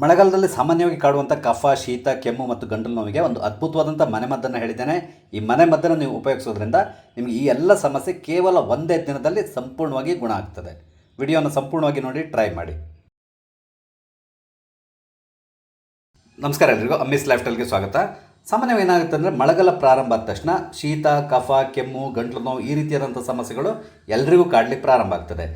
ಮಳೆಗಾಲದಲ್ಲಿ ಸಾಮಾನ್ಯವಾಗಿ ಕಾಡುವಂಥ ಕಫ, ಶೀತ, ಕೆಮ್ಮು ಮತ್ತು ಗಂಟಲು ನೋವಿಗೆ ಒಂದು ಅದ್ಭುತವಾದಂಥ ಮನೆಮದ್ದನ್ನು ಹೇಳಿದ್ದೇನೆ. ಈ ಮನೆಮದ್ದನ್ನು ನೀವು ಉಪಯೋಗಿಸೋದ್ರಿಂದ ನಿಮಗೆ ಈ ಎಲ್ಲ ಸಮಸ್ಯೆ ಕೇವಲ ಒಂದೇ ದಿನದಲ್ಲಿ ಸಂಪೂರ್ಣವಾಗಿ ಗುಣ ಆಗ್ತದೆ. ವಿಡಿಯೋನ ಸಂಪೂರ್ಣವಾಗಿ ನೋಡಿ, ಟ್ರೈ ಮಾಡಿ. ನಮಸ್ಕಾರ ಎಲ್ರಿಗೂ ಅಮ್ಮಿಸ್ ಲೈಫ್ ಸ್ಟೈಲ್ಗೆ ಸ್ವಾಗತ. ಸಾಮಾನ್ಯವಾಗಿ ಏನಾಗುತ್ತೆ ಅಂದರೆ, ಮಳೆಗಾಲ ಪ್ರಾರಂಭ ಆದ ತಕ್ಷಣ ಶೀತ, ಕಫ, ಕೆಮ್ಮು, ಗಂಟಲು ನೋವು ಈ ರೀತಿಯಾದಂಥ ಸಮಸ್ಯೆಗಳು ಎಲ್ರಿಗೂ ಕಾಡಲಿಕ್ಕೆ ಪ್ರಾರಂಭ ಆಗ್ತದೆ.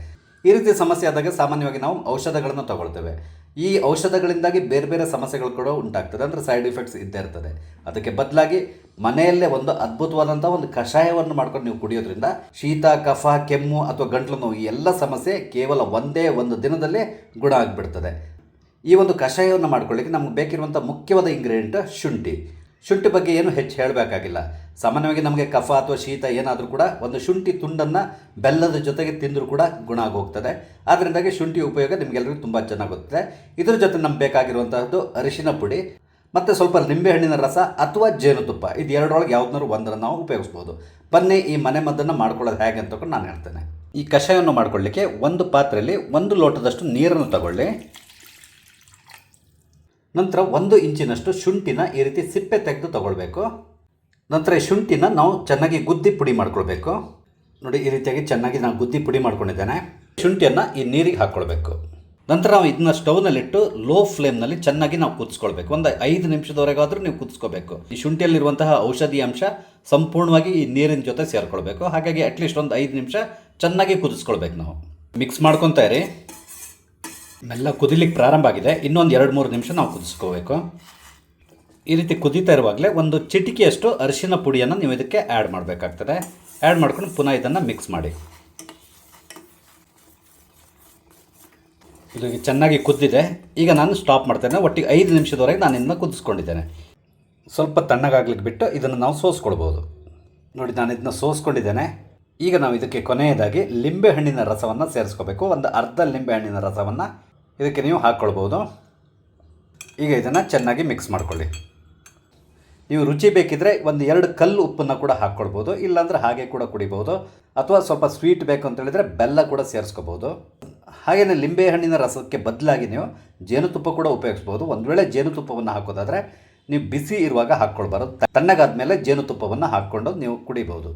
ಈ ರೀತಿ ಸಮಸ್ಯೆ ಆದಾಗ ಸಾಮಾನ್ಯವಾಗಿ ನಾವು ಔಷಧಗಳನ್ನು ತಗೊಳ್ತೇವೆ. ಈ ಔಷಧಗಳಿಂದಾಗಿ ಬೇರೆ ಬೇರೆ ಸಮಸ್ಯೆಗಳು ಕೂಡ ಉಂಟಾಗ್ತದೆ. ಅಂದರೆ ಸೈಡ್ ಎಫೆಕ್ಟ್ಸ್ ಇದ್ದೇ ಇರ್ತದೆ. ಅದಕ್ಕೆ ಬದಲಾಗಿ ಮನೆಯಲ್ಲೇ ಒಂದು ಅದ್ಭುತವಾದಂಥ ಒಂದು ಕಷಾಯವನ್ನು ಮಾಡ್ಕೊಂಡು ನೀವು ಕುಡಿಯೋದ್ರಿಂದ ಶೀತ, ಕಫ, ಕೆಮ್ಮು ಅಥವಾ ಗಂಟಲು ನೋವು ಈ ಎಲ್ಲ ಸಮಸ್ಯೆ ಕೇವಲ ಒಂದೇ ಒಂದು ದಿನದಲ್ಲೇ ಗುಣ ಆಗಿಬಿಡ್ತದೆ. ಈ ಒಂದು ಕಷಾಯವನ್ನು ಮಾಡ್ಕೊಳ್ಳಿಕ್ಕೆ ನಮ್ಗೆ ಬೇಕಿರುವಂಥ ಮುಖ್ಯವಾದ ಇಂಗ್ರೀಡಿಯೆಂಟ್ ಶುಂಠಿ. ಶುಂಠಿ ಬಗ್ಗೆ ಏನು ಹೆಚ್ಚು ಹೇಳಬೇಕಾಗಿಲ್ಲ. ಸಾಮಾನ್ಯವಾಗಿ ನಮಗೆ ಕಫ ಅಥವಾ ಶೀತ ಏನಾದರೂ ಕೂಡ ಒಂದು ಶುಂಠಿ ತುಂಡನ್ನು ಬೆಲ್ಲದ ಜೊತೆಗೆ ತಿಂದರೂ ಕೂಡ ಗುಣ ಆಗೋಗ್ತದೆ. ಆದ್ದರಿಂದಾಗಿ ಶುಂಠಿ ಉಪಯೋಗ ನಿಮಗೆಲ್ಲರಿಗೂ ತುಂಬ ಚೆನ್ನಾಗುತ್ತೆ ಇದರ ಜೊತೆ ನಮ್ಗೆ ಬೇಕಾಗಿರುವಂತಹದ್ದು ಅರಿಶಿನ ಪುಡಿ, ಮತ್ತು ಸ್ವಲ್ಪ ನಿಂಬೆಹಣ್ಣಿನ ರಸ ಅಥವಾ ಜೇನುತುಪ್ಪ. ಇದು ಎರಡರೊಳಗೆ ಯಾವ್ದನ್ನಾರು ಒಂದನ್ನು ನಾವು ಉಪಯೋಗಿಸ್ಬೋದು. ಬನ್ನಿ ಈ ಮನೆ ಮದ್ದನ್ನು ಮಾಡ್ಕೊಳ್ಳೋದು ಹೇಗೆ ಅಂತ ನಾನು ಹೇಳ್ತೇನೆ. ಈ ಕಷಾಯವನ್ನು ಮಾಡ್ಕೊಳ್ಳಿಕ್ಕೆ ಒಂದು ಪಾತ್ರೆಯಲ್ಲಿ ಒಂದು ಲೋಟದಷ್ಟು ನೀರನ್ನು ತಗೊಳ್ಳಿ. ನಂತರ ಒಂದು ಇಂಚಿನಷ್ಟು ಶುಂಠಿನ ಈ ರೀತಿ ಸಿಪ್ಪೆ ತೆಗೆದು ತಗೊಳ್ಬೇಕು. ನಂತರ ಶುಂಠಿನ ನಾವು ಚೆನ್ನಾಗಿ ಗುದ್ದಿ ಪುಡಿ ಮಾಡ್ಕೊಳ್ಬೇಕು. ನೋಡಿ, ಈ ರೀತಿಯಾಗಿ ಚೆನ್ನಾಗಿ ನಾನು ಗುದ್ದಿ ಪುಡಿ ಮಾಡ್ಕೊಂಡಿದ್ದೇನೆ. ಶುಂಠಿಯನ್ನು ಈ ನೀರಿಗೆ ಹಾಕ್ಕೊಳ್ಬೇಕು. ನಂತರ ನಾವು ಇದನ್ನ ಸ್ಟವ್ನಲ್ಲಿಟ್ಟು ಲೋ ಫ್ಲೇಮ್ನಲ್ಲಿ ಚೆನ್ನಾಗಿ ನಾವು ಕುದಿಸ್ಕೊಳ್ಬೇಕು. ಒಂದು ಐದು ನಿಮಿಷದವರೆಗಾದರೂ ನೀವು ಕುದಿಸ್ಕೋಬೇಕು ಈ ಶುಂಠಿಯಲ್ಲಿರುವಂತಹ ಔಷಧಿ ಅಂಶ ಸಂಪೂರ್ಣವಾಗಿ ಈ ನೀರಿನ ಜೊತೆ ಸೇರ್ಕೊಳ್ಬೇಕು. ಹಾಗಾಗಿ ಅಟ್ಲೀಸ್ಟ್ ಒಂದು ಐದು ನಿಮಿಷ ಚೆನ್ನಾಗಿ ಕುದಿಸ್ಕೊಳ್ಬೇಕು ನಾವು. ಮಿಕ್ಸ್ ಮಾಡ್ಕೊತಾ ಇರಿ. ಮೆಲ್ಲ ಕುದಿಲಿಕ್ಕೆ ಪ್ರಾರಂಭ ಆಗಿದೆ. ಇನ್ನೊಂದು ಎರಡು ಮೂರು ನಿಮಿಷ ನಾವು ಕುದಿಸ್ಕೋಬೇಕು. ಈ ರೀತಿ ಕುದೀತಾ ಇರುವಾಗಲೇ ಒಂದು ಚಿಟಿಕೆಯಷ್ಟು ಅರಿಶಿನ ಪುಡಿಯನ್ನು ನೀವು ಇದಕ್ಕೆ ಆ್ಯಡ್ ಮಾಡಬೇಕಾಗ್ತದೆ. ಆ್ಯಡ್ ಮಾಡ್ಕೊಂಡು ಪುನಃ ಇದನ್ನು ಮಿಕ್ಸ್ ಮಾಡಿ. ಇದು ಚೆನ್ನಾಗಿ ಕುದ್ದಿದೆ. ಈಗ ನಾನು ಸ್ಟಾಪ್ ಮಾಡ್ತೇನೆ. ಒಟ್ಟಿಗೆ ಐದು ನಿಮಿಷದವರೆಗೆ ನಾನು ಇದನ್ನು ಕುದಿಸ್ಕೊಂಡಿದ್ದೇನೆ. ಸ್ವಲ್ಪ ತಣ್ಣಗಾಗ್ಲಿಕ್ಕೆ ಬಿಟ್ಟು ಇದನ್ನು ನಾವು ಸೋಸ್ಕೊಳ್ಬೋದು. ನೋಡಿ, ನಾನು ಇದನ್ನ ಸೋಸ್ಕೊಂಡಿದ್ದೇನೆ. ಈಗ ನಾವು ಇದಕ್ಕೆ ಕೊನೆಯದಾಗಿ ಲಿಂಬೆಹಣ್ಣಿನ ರಸವನ್ನು ಸೇರಿಸ್ಕೋಬೇಕು. ಒಂದು ಅರ್ಧ ಲಿಂಬೆ ಹಣ್ಣಿನ ರಸವನ್ನು ಇದಕ್ಕೆ ನೀವು ಹಾಕ್ಕೊಳ್ಬೋದು. ಈಗ ಇದನ್ನು ಚೆನ್ನಾಗಿ ಮಿಕ್ಸ್ ಮಾಡ್ಕೊಳ್ಳಿ. ನೀವು ರುಚಿ ಬೇಕಿದ್ದರೆ ಒಂದು ಎರಡು ಕಲ್ಲು ಉಪ್ಪನ್ನು ಕೂಡ ಹಾಕ್ಕೊಳ್ಬೋದು. ಇಲ್ಲಾಂದರೆ ಹಾಗೆ ಕೂಡ ಕುಡಿಬೋದು. ಅಥವಾ ಸ್ವಲ್ಪ ಸ್ವೀಟ್ ಬೇಕು ಅಂತ ಹೇಳಿದರೆ ಬೆಲ್ಲ ಕೂಡ ಸೇರಿಸ್ಕೋಬೋದು. ಹಾಗೆಯೇ ಲಿಂಬೆ ಹಣ್ಣಿನ ರಸಕ್ಕೆ ಬದಲಾಗಿ ನೀವು ಜೇನುತುಪ್ಪ ಕೂಡ ಉಪಯೋಗಿಸ್ಬೋದು. ಒಂದು ವೇಳೆ ಜೇನುತುಪ್ಪವನ್ನು ಹಾಕೋದಾದರೆ ನೀವು ಬಿಸಿ ಇರುವಾಗ ಹಾಕ್ಕೊಳ್ಬಾರ್ದು. ತಣ್ಣಗಾದ ಮೇಲೆ ಜೇನುತುಪ್ಪವನ್ನು ಹಾಕ್ಕೊಂಡು ನೀವು ಕುಡಿಬೋದು.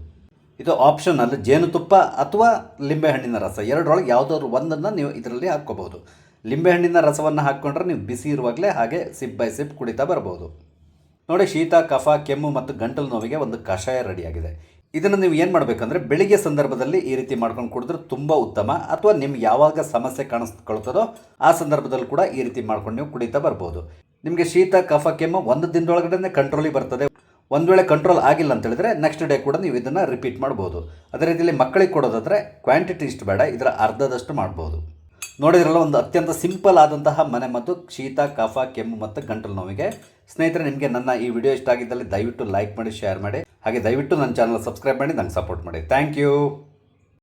ಇದು ಆಪ್ಷನಲ್ ಜೇನುತುಪ್ಪ ಅಥವಾ ಲಿಂಬೆಹಣ್ಣಿನ ರಸ ಎರಡರೊಳಗೆ ಯಾವುದಾದ್ರು ಒಂದನ್ನು ನೀವು ಇದರಲ್ಲಿ ಹಾಕ್ಕೋಬೋದು ಲಿಂಬೆಹಣ್ಣಿನ ರಸವನ್ನು ಹಾಕ್ಕೊಂಡ್ರೆ ನೀವು ಬಿಸಿ ಇರುವಾಗಲೇ ಹಾಗೆ ಸಿಪ್ ಬೈ ಸಿಪ್ ಕುಡಿತಾ ಬರ್ಬೋದು. ನೋಡಿ, ಶೀತ, ಕಫ, ಕೆಮ್ಮು ಮತ್ತು ಗಂಟಲು ನೋವಿಗೆ ಒಂದು ಕಷಾಯ ರೆಡಿಯಾಗಿದೆ. ಇದನ್ನು ನೀವು ಏನು ಮಾಡಬೇಕಂದ್ರೆ ಬೆಳಿಗ್ಗೆ ಸಂದರ್ಭದಲ್ಲಿ ಈ ರೀತಿ ಮಾಡ್ಕೊಂಡು ಕುಡಿದ್ರೆ ತುಂಬ ಉತ್ತಮ ಅಥವಾ ನಿಮ್ಗೆ ಯಾವಾಗ ಸಮಸ್ಯೆ ಕಾಣಿಸ್ಕೊಳ್ತದೋ ಆ ಸಂದರ್ಭದಲ್ಲಿ ಕೂಡ ಈ ರೀತಿ ಮಾಡ್ಕೊಂಡು ನೀವು ಕುಡಿತಾ ಬರ್ಬೋದು. ನಿಮಗೆ ಶೀತ, ಕಫ, ಕೆಮ್ಮು ಒಂದು ದಿನದೊಳಗಡೆ ಕಂಟ್ರೋಲಿಗೆ ಬರ್ತದೆ. ಒಂದು ವೇಳೆ ಕಂಟ್ರೋಲ್ ಆಗಿಲ್ಲ ಅಂತ ಹೇಳಿದ್ರೆ ನೆಕ್ಸ್ಟ್ ಡೇ ಕೂಡ ನೀವು ಇದನ್ನು ರಿಪೀಟ್ ಮಾಡ್ಬೋದು. ಅದೇ ರೀತಿಯಲ್ಲಿ ಮಕ್ಕಳಿಗೆ ಕೊಡೋದಾದರೆ ಕ್ವಾಂಟಿಟಿ ಇಷ್ಟು ಬೇಡ, ಇದರ ಅರ್ಧದಷ್ಟು ಮಾಡ್ಬೋದು. ನೋಡಿದ್ರಲ್ಲ, ಒಂದು ಅತ್ಯಂತ ಸಿಂಪಲ್ ಆದಂತಹ ಮನೆ ಮತ್ತು ಶೀತ, ಕಫ, ಕೆಮ್ಮು ಮತ್ತು ಗಂಟಲು ನೋವಿಗೆ. ಸ್ನೇಹಿತರೆ, ನಿಮಗೆ ನನ್ನ ಈ ವಿಡಿಯೋ ಇಷ್ಟ ಆಗಿದ್ದಲ್ಲಿ ದಯವಿಟ್ಟು ಲೈಕ್ ಮಾಡಿ ಶೇರ್ ಮಾಡಿ. ಹಾಗೆ ದಯವಿಟ್ಟು ನನ್ನ ಚಾನಲ್ ಸಬ್ಸ್ಕ್ರೈಬ್ ಮಾಡಿ, ನಂಗೆ ಸಪೋರ್ಟ್ ಮಾಡಿ. Thank you